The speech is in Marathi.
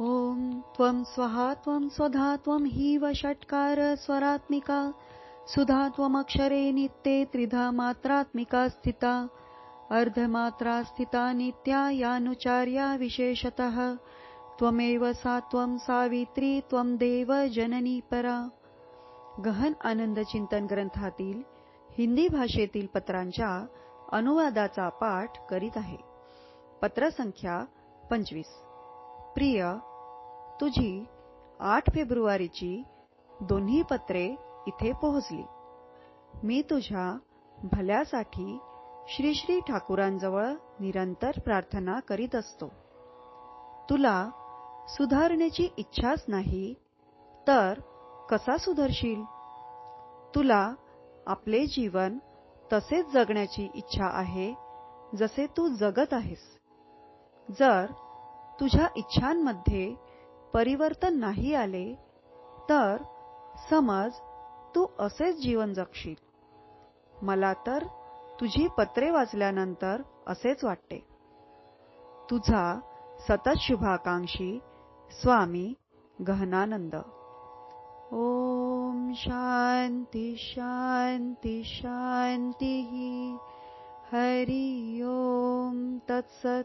ॐ त्वं स्वहा त्वं स्वधा त्वं हीव षट्कार स्वरात्मिका सुधा त्वमक्षरे नित्ये त्रिधा मात्रात्मिका स्थिता अर्धमात्रा स्थिता नित्या यानुचार्या विशेषतः त्वमेव सा त्वं सावित्री त्वं देव जननी परा। गहन आनंद चिंतन ग्रंथातील हिंदी भाषेतील पत्रांच्या अनुवादाचा पाठ करीत आहे. पत्रसंख्या पंचवीस. प्रिय तुझी आठ फेब्रुवारीची दोन्ही पत्रे इथे पोहोचली. मी तुझ्या भल्यासाठी श्री श्री ठाकूरांजवळ निरंतर प्रार्थना करीत असतो. तुला सुधारण्याची इच्छाच नाही तर कसा सुधरशील? तुला आपले जीवन तसेच जगण्याची इच्छा आहे जसे तू जगत आहेस. जर तुझ्या इच्छांमध्ये परिवर्तन नाही आले तर समज तू असेच जीवन जगशील. मला तर तुझी पत्रे वाचल्यानंतर असेच वाटते. तुझा सतत शुभाकांक्षी स्वामी गहनानंद. ओम शांती शांती शांती हरि ओम तत्सत.